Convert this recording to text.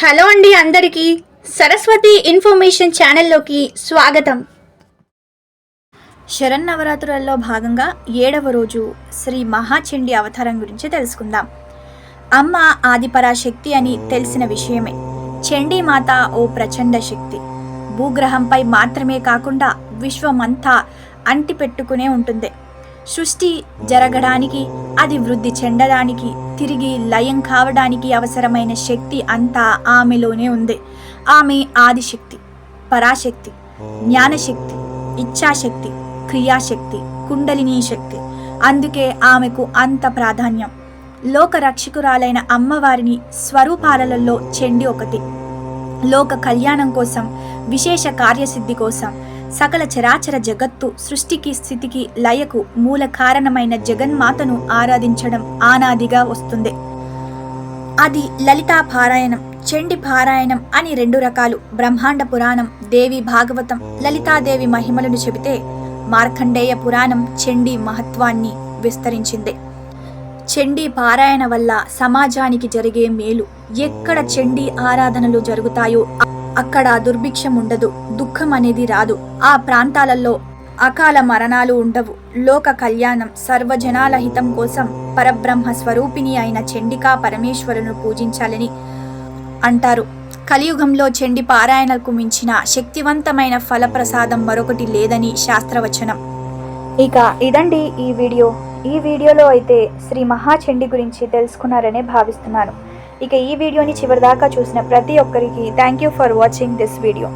Hello అండి అందరికీ Saraswati information ఛానల్లోకి స్వాగతం. శరన్నవరాత్రులలో భాగంగా ఏడవ రోజు శ్రీ మహాచండి అవతారం గురించి తెలుసుకుందాం. అమ్మ ఆదిపరాశక్తి అని తెలిసిన విషయమే. చండీ మాత ఓ ప్రచండ శక్తి. భూగ్రహంపై మాత్రమే కాకుండా విశ్వమంతా అంటిపెట్టుకునే ఉంటుంది. సృష్టి జరగడానికి అది వృద్ధి చెందడానికి తిరిగి లయం కావడానికి అవసరమైన శక్తి అంతా ఆమెలోనే ఉంది. ఆమె ఆదిశక్తి పరాశక్తి జ్ఞానశక్తి ఇచ్ఛాశక్తి క్రియాశక్తి కుండలినీ శక్తి అందుకే ఆమెకు అంత ప్రాధాన్యం. లోక రక్షకురాలైన అమ్మవారిని స్వరూపాలలో చెండి ఒకటి. లోక కళ్యాణం కోసం విశేష కార్యసిద్ధి కోసం సకల చరాచర జగత్తు సృష్టికి స్థితికి లయకు మూల కారణమైన జగన్మాతను ఆరాధించడం ఆనాదిగా వస్తుంది. అది లలితా పారాయణం చండి పారాయణం అని రెండు రకాలు. బ్రహ్మాండ పురాణం దేవి భాగవతం లలితాదేవి మహిమలను చెబితే మార్కండేయ పురాణం చండి మహత్వాన్ని విస్తరించింది. చండీ పారాయణ వల్ల సమాజానికి జరిగే మేలు ఎక్కడ చండీ ఆరాధనలు జరుగుతాయో అక్కడ దుర్భిక్షం ఉండదు దుఃఖం అనేది రాదు. ఆ ప్రాంతాలలో అకాల మరణాలు ఉండవు. లోక కళ్యాణం సర్వజనాల హితం కోసం పరబ్రహ్మ స్వరూపిణి అయిన చండికా పరమేశ్వరును పూజించాలని అంటారు. కలియుగంలో చండి పారాయణకు మించిన శక్తివంతమైన ఫలప్రసాదం మరొకటి లేదని శాస్త్రవచనం. ఇక ఇదండి ఈ వీడియో. ఈ వీడియోలో అయితే శ్రీ మహాచండి గురించి తెలుసుకున్నారనే భావిస్తున్నాను. ఇక ఈ వీడియోని చివరిదాకా చూసిన ప్రతి ఒక్కరికి thank you for watching this video